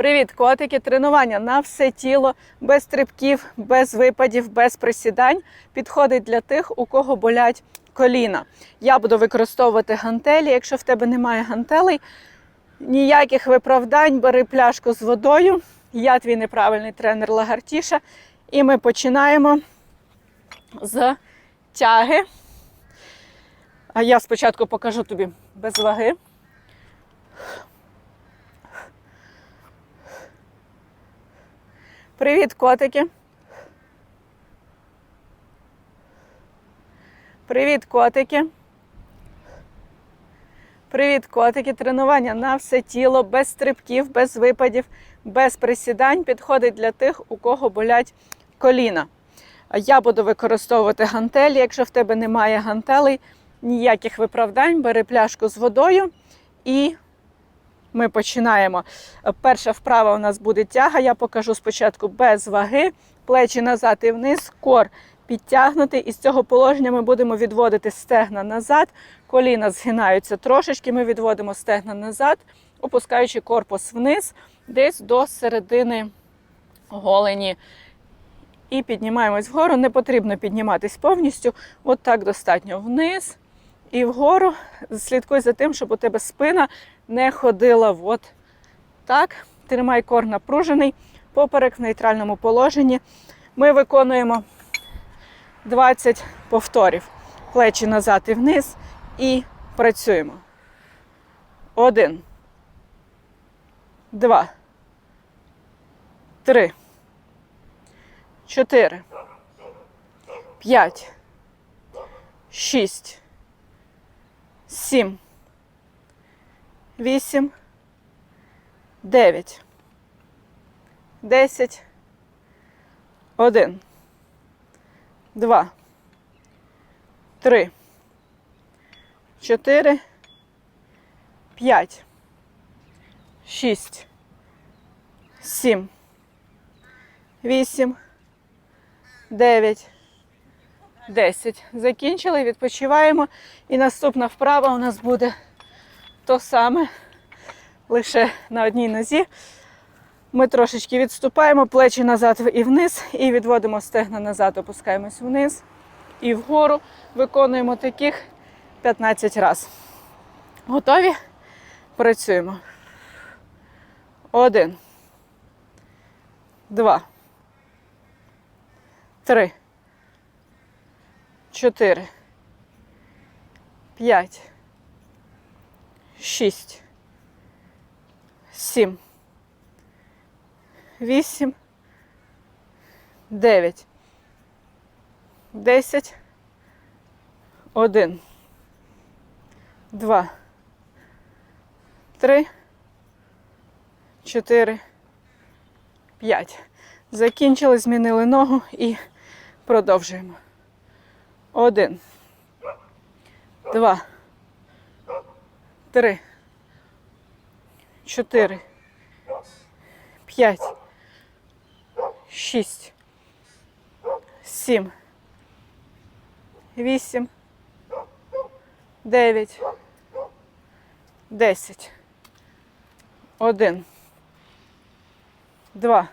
Привіт, котики! Тренування на все тіло, без стрибків, без випадів, без присідань. Підходить для тих, у кого болять коліна. Я буду використовувати гантелі. Якщо в тебе немає гантелей, ніяких виправдань, бери пляшку з водою. Я твій неправильний тренер Лагартіша. І ми починаємо з тяги. А я спочатку покажу тобі без ваги. Привіт, котики. Привіт, котики. Привіт, котики. Тренування на все тіло, без стрибків, без випадів, без присідань. Підходить для тих, у кого болять коліна. Я буду використовувати гантелі. Якщо в тебе немає гантелей, ніяких виправдань, бери пляшку з водою і ми починаємо. Перша вправа у нас буде тяга. Я покажу спочатку без ваги, плечі назад і вниз, кор підтягнутий. І з цього положення ми будемо відводити стегна назад, коліна згинаються трошечки. Ми відводимо стегна назад, опускаючи корпус вниз, десь до середини голені. І піднімаємось вгору. Не потрібно підніматись повністю. От так достатньо. Вниз і вгору. Слідкуй за тим, щоб у тебе спина не ходила. От так. Тримай кор напружений, поперек в нейтральному положенні. Ми виконуємо 20 повторів. Плечі назад і вниз. І працюємо. Один. Два. Три. Чотири. П'ять. Шість. Сім. Вісім. Дев'ять. Десять. Один. Два. Три. Чотири. П'ять. Шість. Сім. Вісім. Дев'ять. Десять. Закінчили, відпочиваємо. І наступна вправа у нас буде то саме, лише на одній нозі. Ми трошечки відступаємо, плечі назад і вниз, і відводимо стегна назад, опускаємось вниз і вгору. Виконуємо таких 15 разів. Готові? Працюємо. Один. Два. Три. Чотири. П'ять. Шість. Сім. Вісім. Дев'ять. Десять. Один. Два. Три. Чотири. П'ять. Закінчили, змінили ногу і продовжуємо. Один. Два. Три. Чотири. П'ять. Шість. Сім. Вісім. Дев'ять. Десять. Один. Два.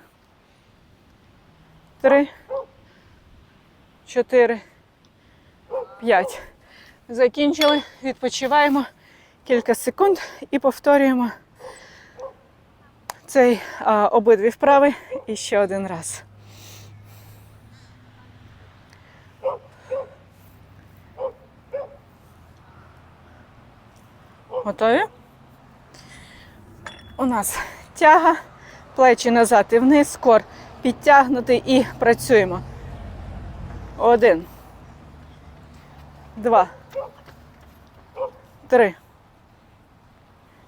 Три. Чотири. П'ять. Закінчили. Відпочиваємо кілька секунд і повторюємо цей а, обидві вправи і ще один раз. Готові? У нас тяга, плечі назад і вниз, кор підтягнутий і працюємо. Один. Два. Три.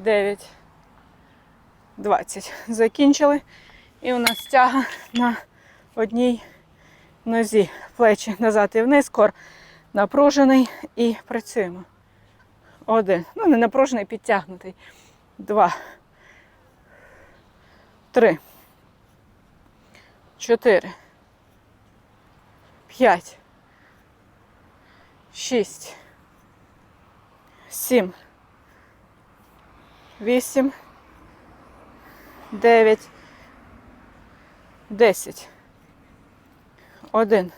Дев'ять. 20. Закінчили. І у нас тяга на одній нозі. Плечі назад і вниз, кор напружений і працюємо. Один. Ну, не напружений, підтягнутий. Два. Три. Чотири. П'ять. Шість. Сім. Вісім. Дев'ять. Десять. Один.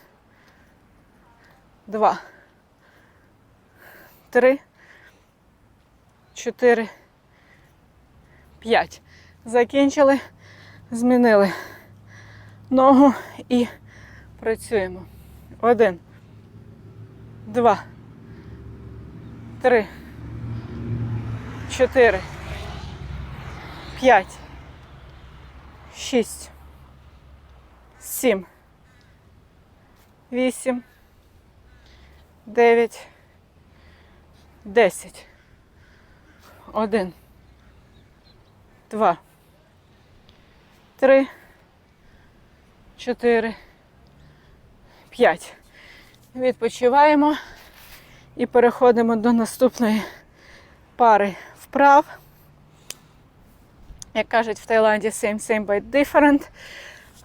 Два. Три. Чотири. П'ять. Закінчили. Змінили ногу і працюємо. Один. Два. Три. Чотири. П'ять. Шість. Сім. Вісім. Дев'ять. Десять. Один. Два. Три. Чотири. П'ять. Відпочиваємо і переходимо до наступної пари вправ. Як кажуть в Таїланді, same, same, but different.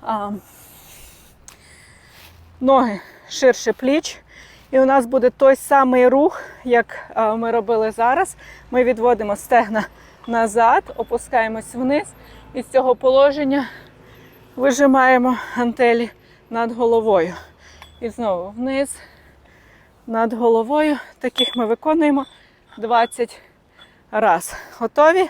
А, ноги ширше пліч. І у нас буде той самий рух, як ми робили зараз. Ми відводимо стегна назад, опускаємось вниз. І з цього положення вижимаємо гантелі над головою. І знову вниз, над головою. Таких ми виконуємо 20 раз. Готові?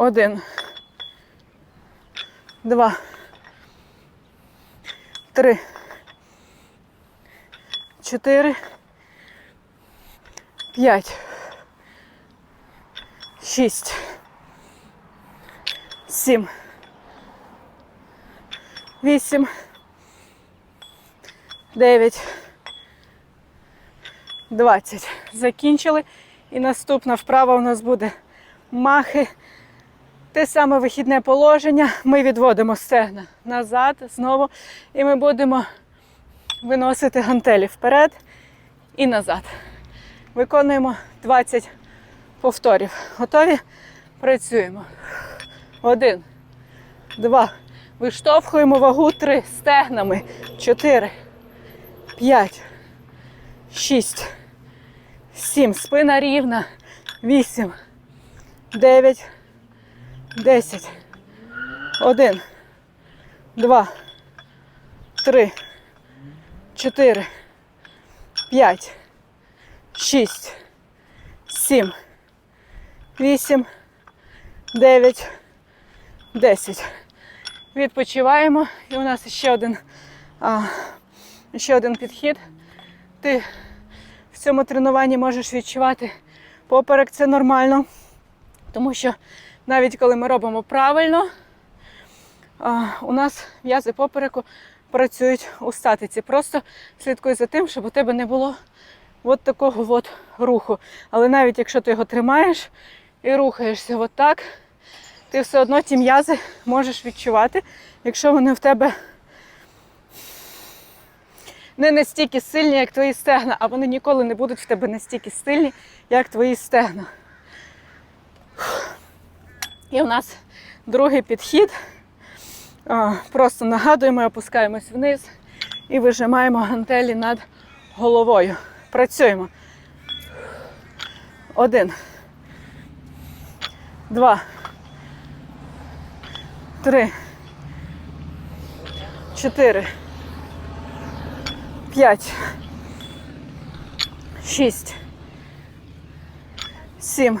Один. Два. Три. Чотири. П'ять. Шість. Сім. Вісім. Дев'ять. Двадцять. Закінчили. І наступна вправа у нас буде махи. Те саме вихідне положення. Ми відводимо стегна назад знову. І ми будемо виносити гантелі вперед і назад. Виконуємо 20 повторів. Готові? Працюємо. Один, два. Виштовхуємо вагу три стегнами. Чотири, п'ять, шість, сім. Спина рівна. Вісім, дев'ять, десять. Один, два, три, чотири, п'ять, шість, сім, вісім, дев'ять, десять. Відпочиваємо. І у нас ще один, а, ще один підхід. Ти в цьому тренуванні можеш відчувати поперек, це нормально. Тому що навіть коли ми робимо правильно, у нас м'язи попереку працюють у статиці. Просто слідкуй за тим, щоб у тебе не було от такого от руху. Але навіть якщо ти його тримаєш і рухаєшся от так, ти все одно ті м'язи можеш відчувати, якщо вони в тебе не настільки сильні, як твої стегна, а вони ніколи не будуть в тебе настільки сильні, як твої стегна. І у нас другий підхід. Просто нагадуємо, опускаємось вниз і вижимаємо гантелі над головою. Працюємо. Один. Два. Три. Чотири. П'ять. Шість. Сім.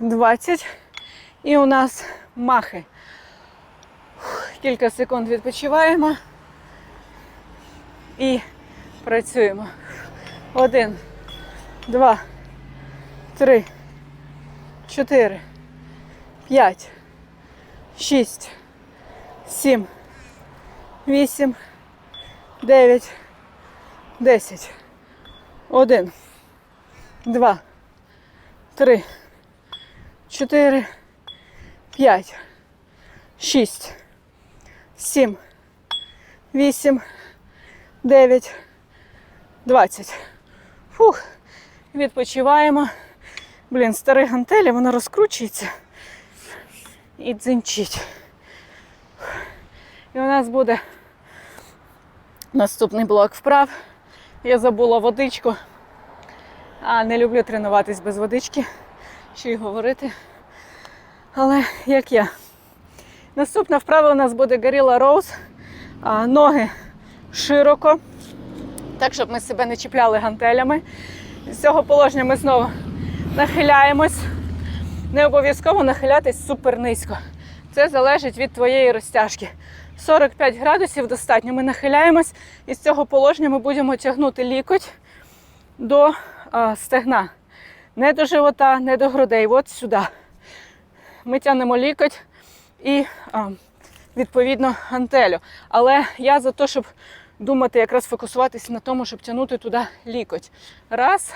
Двадцять. І у нас махи. Кілька секунд відпочиваємо і працюємо. Один, два, три, чотири, п'ять, шість, сім, вісім, дев'ять, десять. Один, два, три, чотири, п'ять, шість, сім, вісім. 9, 20. Фух, відпочиваємо. Блін, старий гантелі, воно розкручується і дзинчить. І у нас буде наступний блок вправ. Я забула водичку. А не люблю тренуватись без водички, ще й говорити. Але як я. Наступна вправа у нас буде Gorilla Rose. А, Ноги широко, так, щоб ми себе не чіпляли гантелями. З цього положення ми знову нахиляємось. Не обов'язково нахилятись супер низько. Це залежить від твоєї розтяжки. 45 градусів достатньо. Ми нахиляємось, і з цього положення ми будемо тягнути лікоть до а, стегна. Не до живота, не до грудей. От сюди. Ми тягнемо лікоть і а, відповідно гантелю. Але я за те, щоб думати, якраз фокусуватися на тому, щоб тягнути туди лікоть. Раз,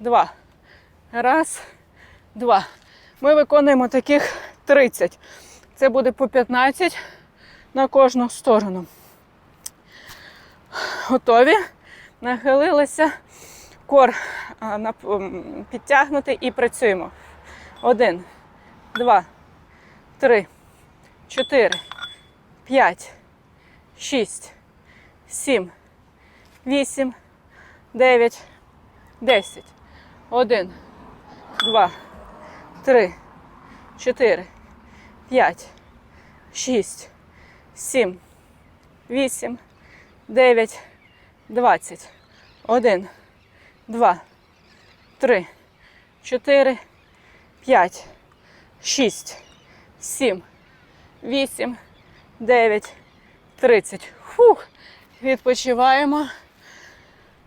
два. Раз, два. Ми виконуємо таких 30. Це буде по 15 на кожну сторону. Готові? Нахилилися. Кор підтягнутий і працюємо. Один, два, три, чотири, п'ять, шість, сім, вісім, дев'ять, десять. Один, два, три, чотири, п'ять, шість, сім, вісім, дев'ять, двадцять. Один, два, три, чотири, п'ять, шість, сім, вісім, дев'ять, тридцять. Фух. Відпочиваємо.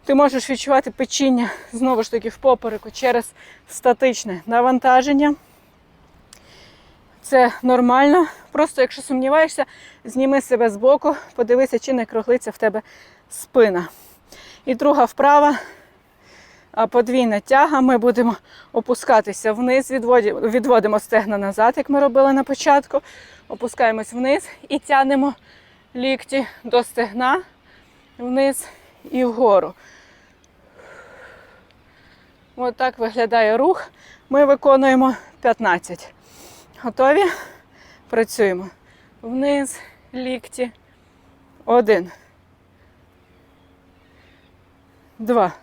Ти можеш відчувати печіння знову ж таки в попереку через статичне навантаження. Це нормально. Просто якщо сумніваєшся, зніми себе з боку, подивися, чи не круглиться в тебе спина. І друга вправа подвійна тяга. Ми будемо опускатися вниз, відводимо стегна назад, як ми робили на початку. Опускаємось вниз і тягнемо лікті до стегна, вниз і вгору. Ось так виглядає рух. Ми виконуємо 15. Готові? Працюємо. Вниз, лікті. Один. Два.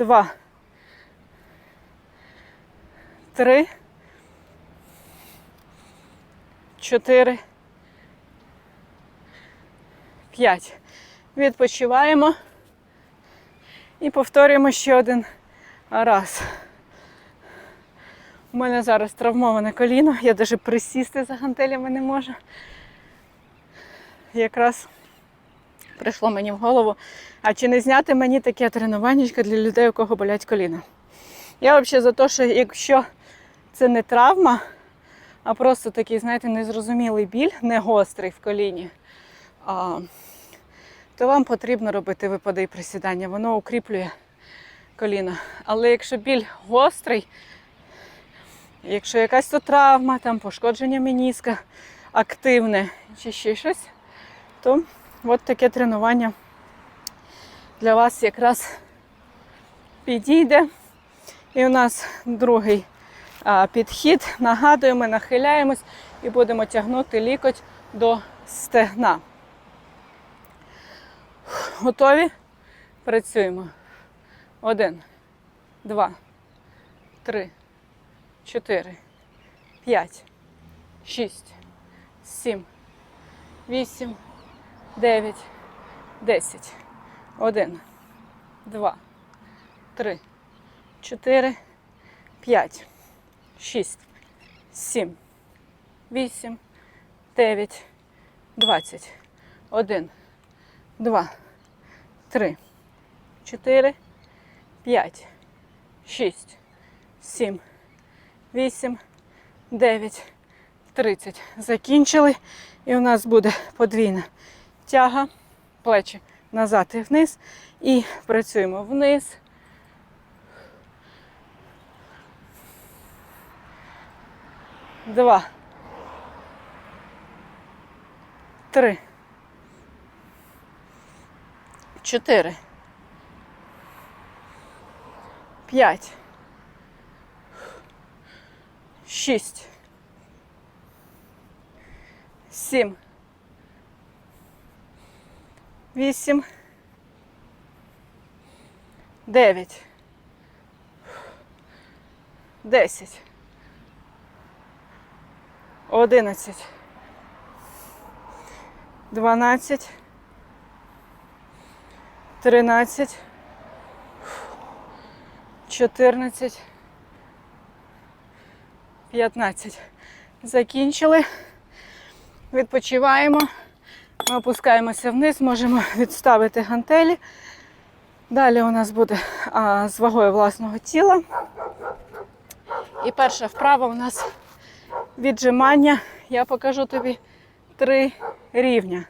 Два. Три. Чотири. П'ять. Відпочиваємо. І повторюємо ще один раз. У мене зараз травмоване коліно, я навіть присісти за гантелями не можу. Якраз прийшло мені в голову, а чи не зняти мені таке тренуваннячко для людей, у кого болять коліна. Я взагалі за те, що якщо це не травма, а просто такий, знаєте, незрозумілий біль, не гострий в коліні, а, то вам потрібно робити випади і присідання. Воно укріплює коліна. Але якщо біль гострий, якщо якась то травма, там пошкодження меніска активне чи ще щось, то от таке тренування для вас якраз підійде. І у нас другий підхід. Нагадуємо, нахиляємось і будемо тягнути лікоть до стегна. Готові? Працюємо. Один, два, три, чотири, п'ять, шість, сім, вісім, дев'ять, десять. Один, два, три, чотири, п'ять, шість, сім, вісім, дев'ять, двадцять. Один, два, три, чотири, п'ять, шість, сім, вісім, дев'ять, тридцять. Закінчили. І у нас буде подвійна тяга, плечі назад і вниз. І працюємо вниз. Два. Три. Чотири. П'ять. Шість. Сім. Вісім. Дев'ять. Десять. Одинадцять. Дванадцять. Тринадцять. Чотирнадцять. П'ятнадцять. Закінчили. Відпочиваємо. Ми опускаємося вниз, можемо відставити гантелі. Далі у нас буде а, з вагою власного тіла. І перша вправа у нас віджимання. Я покажу тобі три рівня.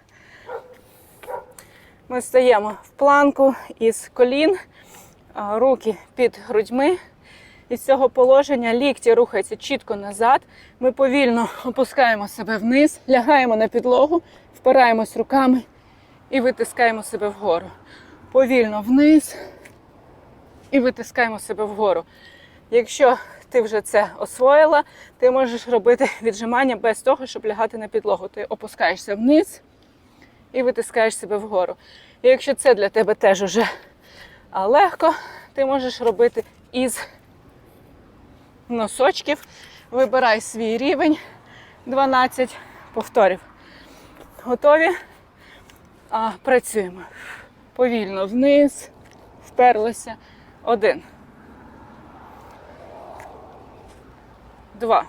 Ми стаємо в планку із колін, руки під грудьми. Із цього положення лікті рухаються чітко назад. Ми повільно опускаємо себе вниз, лягаємо на підлогу, впираємось руками і витискаємо себе вгору. Повільно вниз і витискаємо себе вгору. Якщо ти вже це освоїла, ти можеш робити віджимання без того, щоб лягати на підлогу. Ти опускаєшся вниз і витискаєш себе вгору. І якщо це для тебе теж уже легко, ти можеш робити із носочків. Вибирай свій рівень 12 повторів. Готові? А, Працюємо. Повільно вниз, вперлися. Один. Два.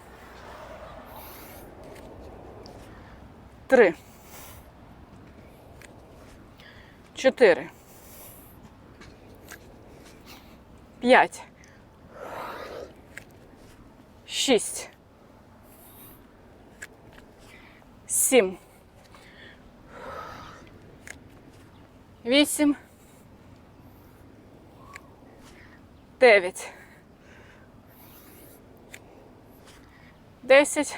Три. Чотири. П'ять. Шість. Сім. Вісім. Дев'ять. Десять.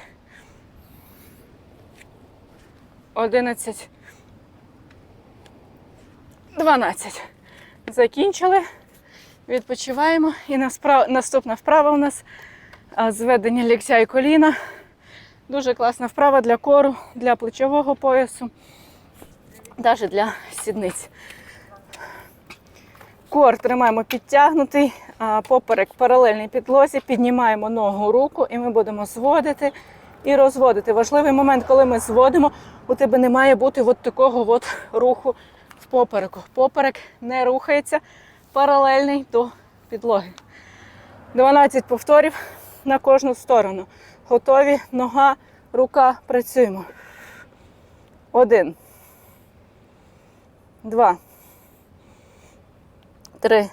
Одинадцять. Дванадцять. Закінчили. Відпочиваємо. І наступна вправа у нас зведення ліктя і коліна. Дуже класна вправа для кору, для плечового поясу, навіть для сідниць. Кор тримаємо підтягнутий, а поперек паралельній підлозі, піднімаємо ногу руку і ми будемо зводити і розводити. Важливий момент, коли ми зводимо, у тебе не має бути от такого от руху в попереку. Поперек не рухається паралельний до підлоги. 12 повторів на кожну сторону. Готові, нога, рука, працюємо. Один. Два. Три.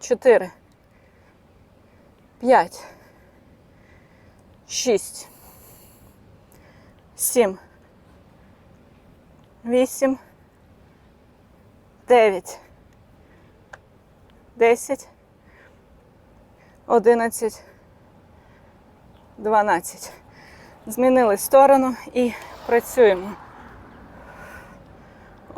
Чотири. П'ять. Шість. Сім. Вісім. Дев'ять. Десять. Одинадцять. Дванадцять. Змінили сторону і працюємо.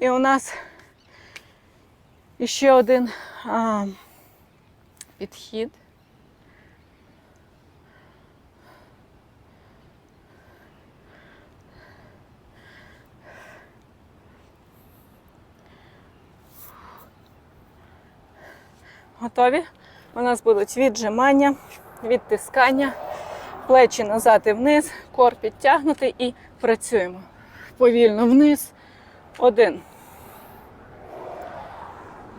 І у нас іще один а, підхід. Готові? У нас будуть віджимання, відтискання, плечі назад і вниз, кор підтягнутий і працюємо. Повільно вниз. Один.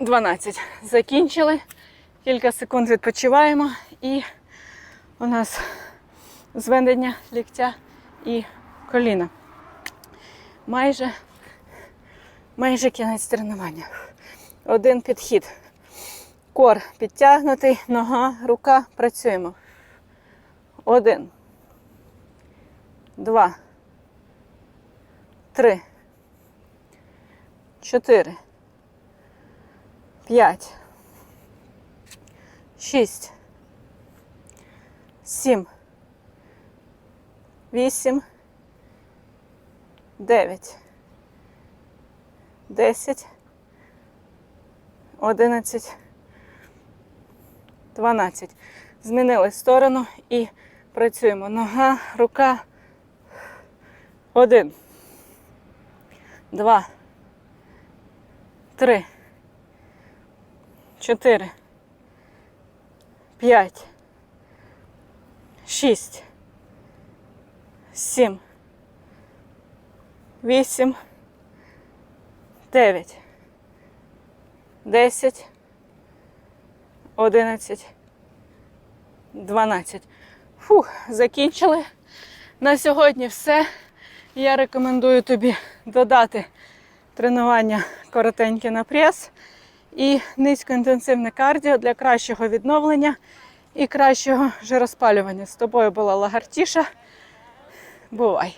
12. Закінчили. Кілька секунд відпочиваємо і у нас зведення ліктя і коліна. Майже, майже кінець тренування. Один підхід. Кор підтягнутий, нога, рука. Працюємо. Один. Два. Три. Чотири. П'ять. Шість. Сім. Вісім. Дев'ять. Десять. Одинадцять. Дванадцять. Змінили сторону і працюємо. Нога, рука. Один. Два. Три. Чотири. П'ять. Шість. Сім. Вісім. Дев'ять. Десять. Одинадцять. Дванадцять. Фух, закінчили. На сьогодні все. Я рекомендую тобі додати тренування коротеньке на прес і низькоінтенсивне кардіо для кращого відновлення і кращого жироспалювання. З тобою була Лагартіша. Бувай!